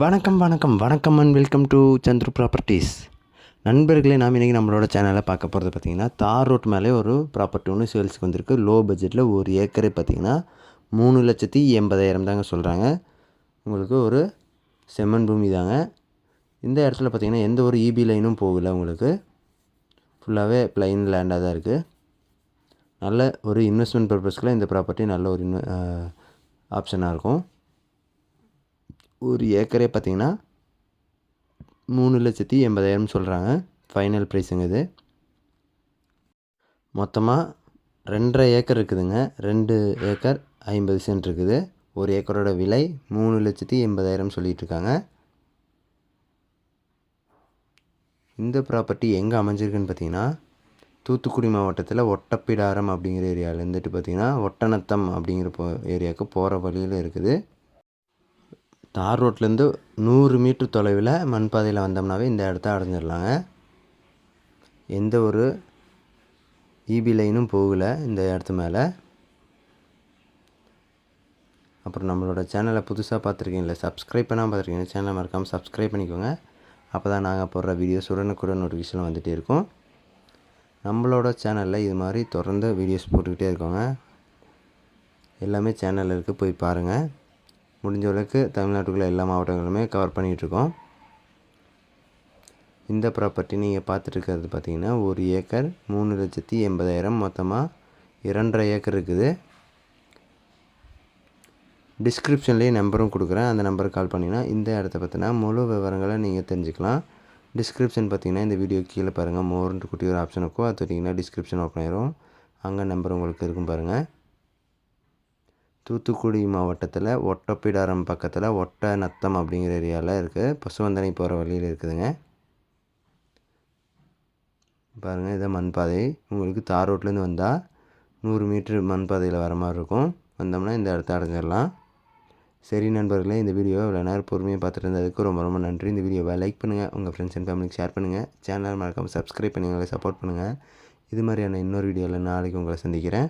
வணக்கம் வணக்கம் வணக்கம் and welcome to Chandru properties நண்பர்களே நாம் இன்றைக்கி நம்மளோட சேனலில் பார்க்க போகிறது பார்த்திங்கன்னா தார் ரோட் மேலே ஒரு ப்ராப்பர்ட்டி ஒன்று சேல்ஸுக்கு வந்திருக்கு. லோ பட்ஜெட்டில் ஒரு ஏக்கரே பார்த்திங்கன்னா மூணு லட்சத்தி எண்பதாயிரம் தாங்க சொல்கிறாங்க உங்களுக்கு ஒரு செம்மன் பூமி தாங்க. இந்த இடத்துல பார்த்திங்கன்னா எந்த ஒரு இபி லைனும் போகல உங்களுக்கு. ஃபுல்லாகவே பிளைன் லேண்டாக தான் இருக்குது நல்ல ஒரு இன்வெஸ்ட்மெண்ட் பர்பஸ்க்குலாம் இந்த ப்ராப்பர்ட்டி நல்ல ஒரு இன்வெ ஆப்ஷனாக இருக்கும். ஒரு ஏக்கரே பார்த்தீங்கன்னா மூணு லட்சத்தி எண்பதாயிரம் சொல்கிறாங்க. ஃபைனல் ப்ரைஸுங்க இது. மொத்தமாக ரெண்டரை ஏக்கர் இருக்குதுங்க. ரெண்டு ஏக்கர் ஐம்பது சென்ட் இருக்குது. ஒரு ஏக்கரோட விலை மூணு லட்சத்தி எண்பதாயிரம் சொல்லிகிட்டு இருக்காங்க. இந்த ப்ராப்பர்ட்டி எங்கே அமைஞ்சிருக்குன்னு பார்த்தீங்கன்னா தூத்துக்குடி மாவட்டத்தில் ஒட்டப்பிடாரம் அப்படிங்கிற ஏரியாவில் இருந்துட்டு பார்த்தீங்கன்னா ஒட்டநத்தம் அப்படிங்கிற போ ஏரியாவுக்கு போகிற வழியில் இருக்குது. தார் ரோட்லேருந்து நூறு மீட்ரு தொலைவில் மண் பாதையில் வந்தோம்னாவே இந்த இடத்த அடைஞ்சிடலாங்க. எந்த ஒரு இபி லைனும் போகலை இந்த இடத்து மேலே. அப்புறம் நம்மளோட சேனலை புதுசாக பார்த்துருக்கீங்களா சப்ஸ்கிரைப் பண்ணாமல் பார்த்துருக்கீங்க சேனலை மறக்காமல் சப்ஸ்கிரைப் பண்ணிக்கோங்க. அப்போ தான் நாங்கள் போடுற வீடியோஸ் உடனுக்குடன் நோட்டிஃபிகேஷன் வந்துகிட்டே இருக்கும். நம்மளோட சேனலில் இது மாதிரி தொடர்ந்து வீடியோஸ் போட்டுக்கிட்டே இருக்கோங்க. எல்லாமே சேனலில் இருக்குது போய் பாருங்கள் முடிஞ்ச அளவுக்கு தமிழ்நாட்டுக்குள்ள எல்லா மாவட்டங்களுமே கவர் பண்ணிகிட்ருக்கோம். இந்த ப்ராப்பர்ட்டி நீங்கள் பார்த்துட்ருக்கிறது பார்த்தீங்கன்னா ஒரு ஏக்கர் மூணு லட்சத்தி எண்பதாயிரம் மொத்தமாக இரண்டரை ஏக்கர் இருக்குது. டிஸ்கிரிப்ஷன்லேயே நம்பரும் கொடுக்குறேன். அந்த நம்பருக்கு கால் பண்ணிங்கன்னா இந்த இடத்த பார்த்தினா முழு விவரங்களை நீங்கள் தெரிஞ்சுக்கலாம். டிஸ்கிரிப்ஷன் பார்த்தீங்கன்னா இந்த வீடியோ கீழே பாருங்கள் மோர்ன்ட்டு குட்டி ஒரு ஆப்ஷன் இருக்கும். அது தொட்டிங்கன்னா டிஸ்கிரிப்ஷன் ஓப்பன் ஆயிரும். அங்கே நம்பர் உங்களுக்கு இருக்கும் பாருங்கள் தூத்துக்குடி மாவட்டத்தில் ஒட்டப்பிடாரம் பக்கத்தில் ஒட்ட நத்தம் அப்படிங்கிற ஏரியாவில் இருக்குது பசுவந்தனை போகிற வழியில் இருக்குதுங்க. பாருங்கள் இதை மண் பாதை உங்களுக்கு தார் ரோட்லேருந்து வந்தால் நூறு மீட்ரு மண் பாதையில் வர மாதிரி இருக்கும். வந்தோம்னா இந்த இடத்த அடைஞ்சிடலாம். சரி நண்பர்களே இந்த வீடியோ இவ்வளோ நேரம் பொறுமையாக பார்த்துட்டு இருந்ததுக்கு ரொம்ப ரொம்ப நன்றி. இந்த வீடியோவை லைக் பண்ணுங்கள் உங்கள் ஃப்ரெண்ட்ஸ் அண்ட் ஃபேமிலிக்கு ஷேர் பண்ணுங்கள் சேனல் மறக்காமல் சப்ஸ்கிரைப் பண்ணி எங்களை சப்போர்ட் பண்ணுங்கள் இது மாதிரியான இன்னொரு வீடியோவில் நாளைக்கு உங்களை சந்திக்கிறேன்.